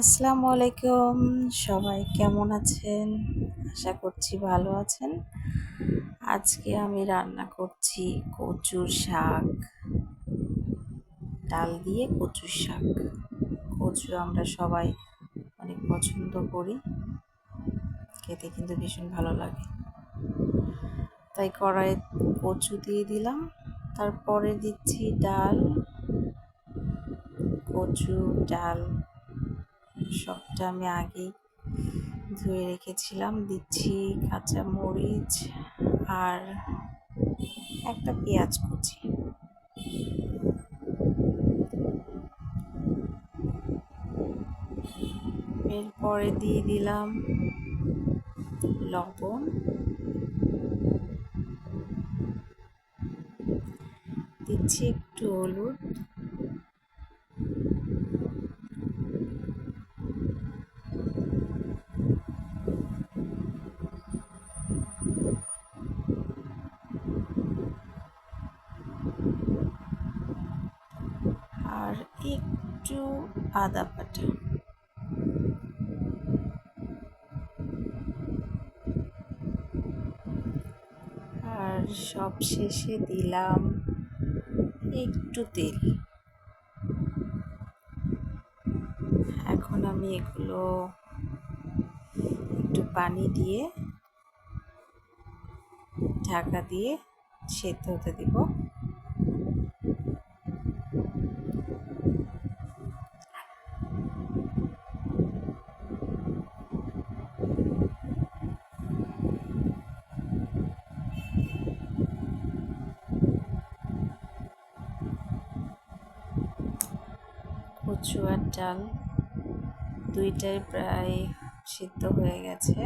আসসালামু আলাইকুম। সবাই কেমন আছেন? আশা করছি ভালো আছেন। আজকে আমি রান্না করছি কচুর শাক। ডাল দিয়ে কচুর শাক। কচু আমরা সবাই অনেক পছন্দ করি। খেতে কিন্তু ভীষণ ভালো লাগে। তাই কড়াইয়ে কচু দিয়ে দিলাম। তারপরে দিচ্ছি ডাল, কচু, ডাল সবটা আমি আগেই ধুয়ে রেখেছিলাম। দিচ্ছি কাঁচা মরিচ আর একটা পেঁয়াজ কুচি। এরপরে দিয়ে দিলাম লবণ। দিচ্ছি একটু হলুদ। আর একটু আদা বাটা। আর সব শেষে দিলাম একটু তেল। এখন আমি এগুলো একটু পানি দিয়ে ঢাকা দিয়ে সেদ্ধ হতে দিব। কচু ডাল দুইটাই প্রায় সিদ্ধ হয়ে গেছে।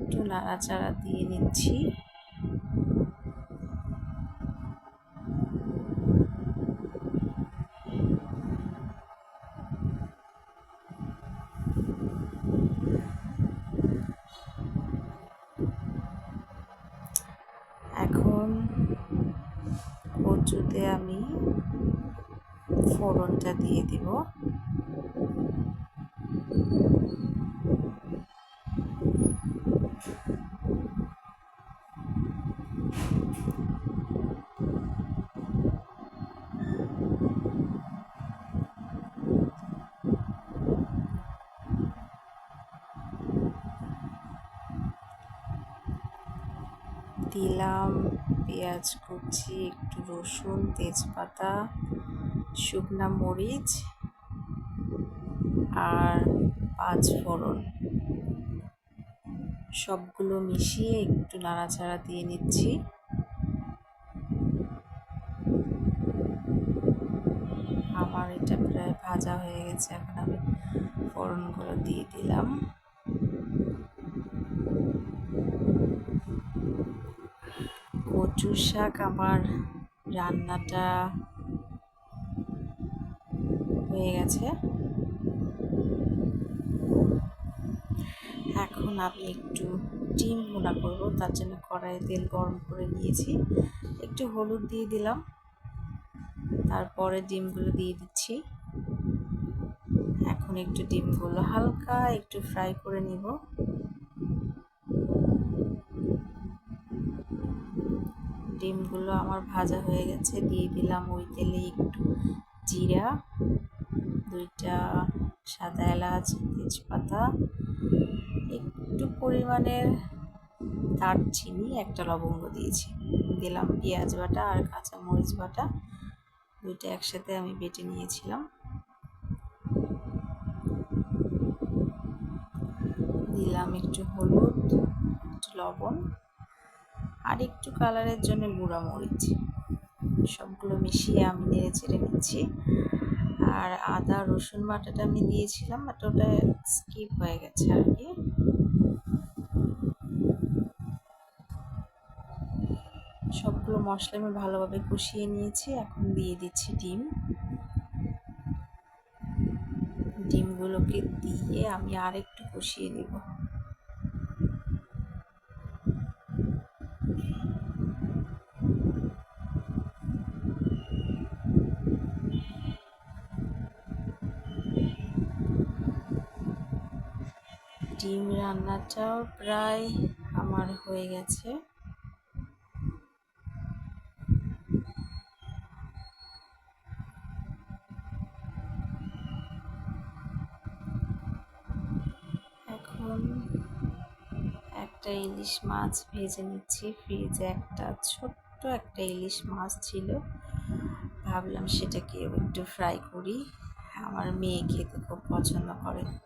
একটু নাড়াচাড়া দিয়ে নিচ্ছি। এখন কচুতে আমি ফোড়নটা দিয়ে দিব। দিলাম পেঁয়াজ কুচি একটু রসুন তেজপাতা। শুকনা মরিচ আর পাঁচ ফোড়ন। সবগুলো মিশিয়ে একটু নাড়াচাড়া দিয়ে নিচ্ছি। আমার এটা প্রায় ভাজা হয়ে গেছে, এখন আমি ফোড়নগুলো দিয়ে দিলাম। কচু শাক আমার রান্নাটা হয়ে গেছে। এখন আমি একটু ডিম ভুনা করব, তার জন্য কড়াইয়ে তেল গরম করে নিয়েছি। একটু হলুদ দিয়ে দিলাম, তারপরে ডিমগুলো দিয়ে দিচ্ছি। এখন একটু ডিমগুলো হালকা একটু ফ্রাই করে নিব। ডিমগুলো আমার ভাজা হয়ে গেছে, দিয়ে দিলাম ওই তেলে একটু জিরা, দুইটা সাদা এলাচ, তেজপাতা, একটু পরিমাণের দারচিনি, একটা লবঙ্গ দিয়েছি। দিলাম পেঁয়াজ বাটা আর কাঁচা মরিচ বাটা। দুইটা একসাথে আমি বেটে নিয়েছিলাম। দিলাম একটু হলুদ, একটু লবণ আর একটু কালারের জন্য গুঁড়া মরিচ। সবগুলো মিশিয়ে আমি নেড়ে চেড়ে নিচ্ছি। আর আদা, রসুন বাটাটা আমি দিয়েছিলাম, বাট ওটা স্কিপ হয়ে গেছে আর কি। সবগুলো মশলা আমি ভালোভাবে কষিয়ে নিয়েছি, এখন দিয়ে দিচ্ছি ডিম। ডিমগুলোকে দিয়ে আমি আর একটু কষিয়ে নেব। ডিম রান্নাটাও প্রায় আমার হয়ে গেছে। এখন একটা ইলিশ মাছ ভেজে নিচ্ছি। ফ্রিজে একটা ছোট্ট একটা ইলিশ মাছ ছিল। ভাবলাম সেটাকে একটু ফ্রাই করি। আমার মেয়ে খেতে খুব পছন্দ করে।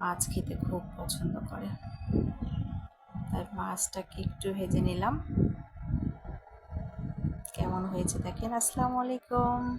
মাছ খেতে খুব পছন্দ করে। তাই মাছটাকে একটু ভেজে নিলাম। কেমন হয়েছে দেখেন, আসসালামু আলাইকুম।